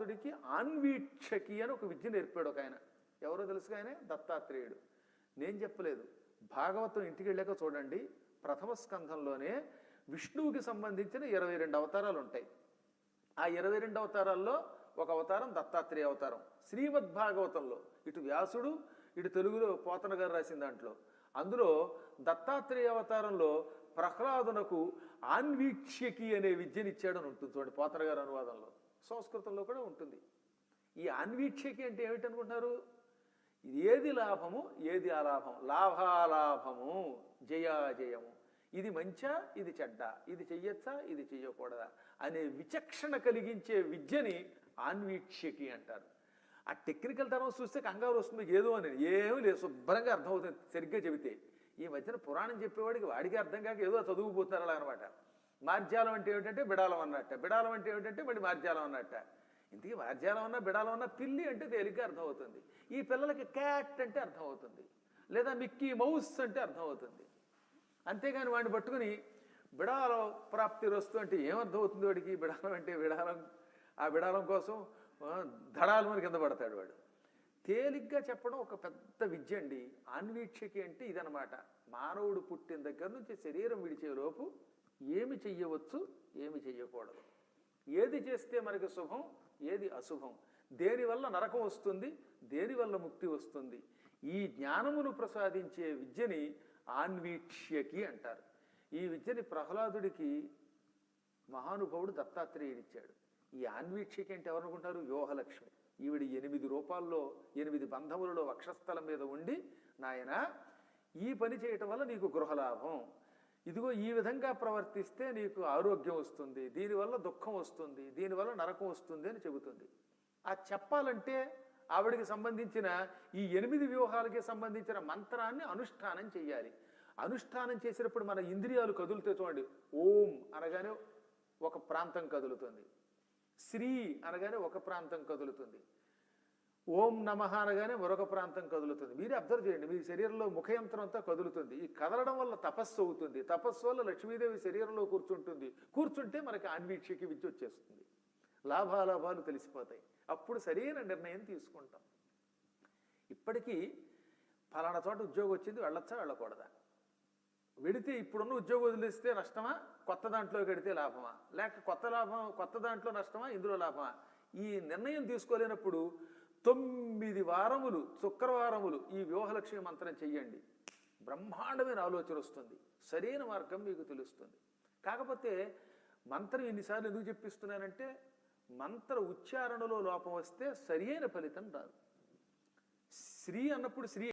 ప్రహ్లాదుడికి ఆన్వీక్షకి అని ఒక విద్య నేర్పాడు ఒక ఆయన. ఎవరో తెలుసు ఆయనే? దత్తాత్రేయుడు. నేను చెప్పలేదు. భాగవతం ఇంటికి వెళ్ళాక చూడండి. ప్రథమ స్కంధంలోనే విష్ణువుకి సంబంధించిన ఇరవై రెండు అవతారాలు ఉంటాయి. ఆ ఇరవై రెండు అవతారాల్లో ఒక అవతారం దత్తాత్రేయ అవతారం. శ్రీమద్ భాగవతంలో ఇటు వ్యాసుడు ఇటు తెలుగులో పోతన గారు రాసిన దాంట్లో. అందులో దత్తాత్రేయ అవతారంలో ప్రహ్లాదునకు ఆన్వీక్ష్యకి అనే విద్యనిచ్చాడని ఉంటుంది చూడండి పోతన గారు అనువాదంలో. సంస్కృతంలో కూడా ఉంటుంది. ఈ అన్వీక్షకి అంటే ఏమిటనుకుంటున్నారు? ఇది ఏది లాభము ఏది అలాభం? లాభాలాభము జయాజయము ఇది మంచా ఇది చెడ్డ? ఇది చెయ్యొచ్చా ఇది చెయ్యకూడదా? అనే విచక్షణ కలిగించే విద్యని ఆన్వీక్షకి అంటారు. ఆ టెక్నికల్ టర్మ్స్ చూస్తే కంగారు వస్తుంది. ఏదో అని ఏమీ లేదు. శుభ్రంగా అర్థమవుతుంది. సరిగ్గా చెబితే. ఈ మధ్యన పురాణం చెప్పేవాడికి వాడికి అర్థం కాక ఏదో చదువుకుపోతున్నారు అలా అనమాట మార్జాలం అంటే ఏమిటంటే బిడాలం అన్నట్ట. బిడాలం అంటే ఏమిటంటే మళ్ళీ మార్జాలం అన్నట్ట. ఇంతకీ మార్జాలం అన్నా బిడాలం అన్నా పిల్లి అంటే తేలిగ్గా అర్థమవుతుంది? ఈ పిల్లలకి క్యాట్ అంటే అర్థమవుతుంది. లేదా మిక్కీ మౌస్ అంటే అర్థమవుతుంది. అంతేగాని వాడిని పట్టుకుని బిడాలం ప్రాప్తి వస్తూ అంటే ఏమర్థమవుతుంది వాడికి? బిడాలం అంటే బిడాలం. ఆ బిడాలం కోసం ఆ, కింద పడతాడు వాడు. తేలిగ్గా చెప్పడం ఒక పెద్ద విద్య అండి. ఆన్వీక్షకి అంటే ఇదనమాట మానవుడు పుట్టిన దగ్గర నుంచి శరీరం విడిచే లోపు ఏమి చెయ్యవచ్చు ఏమి చెయ్యకూడదు. ఏది చేస్తే మనకి శుభం ఏది అశుభం. దేనివల్ల నరకం వస్తుంది దేనివల్ల ముక్తి వస్తుంది? ఈ జ్ఞానమును ప్రసాదించే విద్యని ఆన్వీక్ష్యకి అంటారు. ఈ విద్యని ప్రహ్లాదుడికి మహానుభావుడు దత్తాత్రేయుడిచ్చాడు ఈ ఆన్వీక్షకి అంటే ఎవరనుకుంటారు? వ్యూహలక్ష్మి ఈవిడ ఎనిమిది రూపాల్లో ఎనిమిది బంధములలో వక్షస్థలం మీద ఉండి నాయన ఈ పని చేయటం వల్ల నీకు గృహలాభం ఇదిగో ఈ విధంగా ప్రవర్తిస్తే నీకు ఆరోగ్యం వస్తుంది దీనివల్ల దుఃఖం వస్తుంది దీనివల్ల నరకం వస్తుంది అని చెబుతుంది. ఆ చెప్పాలంటే ఆవిడికి సంబంధించిన ఈ ఎనిమిది వ్యూహాలకి సంబంధించిన మంత్రాన్ని అనుష్ఠానం చేయాలి అనుష్ఠానం చేసినప్పుడు మన ఇంద్రియాలు కదులుతాయి చూడండి. ఓం అనగానే ఒక ప్రాంతం కదులుతుంది. శ్రీ అనగానే ఒక ప్రాంతం కదులుతుంది. ఓం నమ అనగానే మరొక ప్రాంతం కదులుతుంది. మీరే అబ్జర్వ్ చేయండి. మీ శరీరంలో ముఖయంత్రం అంతా కదులుతుంది. ఈ కదలడం వల్ల తపస్సు అవుతుంది. తపస్సు వల్ల లక్ష్మీదేవి శరీరంలో కూర్చుంటుంది. కూర్చుంటే మనకి ఆన్వీక్షకి విద్య వచ్చేస్తుంది. లాభాలాభాలు తెలిసిపోతాయి. అప్పుడు సరైన నిర్ణయం తీసుకుంటాం. ఇప్పటికీ ఫలానా చోట ఉద్యోగం వచ్చింది వెళ్ళొచ్చా వెళ్ళకూడదా? వెడితే ఇప్పుడున్న ఉద్యోగం వదిలిస్తే నష్టమా? కొత్త దాంట్లో కడితే లాభమా? లేక కొత్త లాభం కొత్త దాంట్లో నష్టమా? ఇందులో లాభమా? ఈ నిర్ణయం తీసుకోలేనప్పుడు తొమ్మిది వారములు శుక్రవారములు ఈ వ్యూహలక్ష్మి మంత్రం చెయ్యండి. బ్రహ్మాండమైన ఆలోచన వస్తుంది. సరైన మార్గం మీకు తెలుస్తుంది. కాకపోతే మంత్రం ఎన్నిసార్లు ఎందుకు చెప్పిస్తున్నానంటే మంత్ర ఉచ్చారణలో లోపం వస్తే సరియైన ఫలితం రాదు. శ్రీ అన్నప్పుడు శ్రీ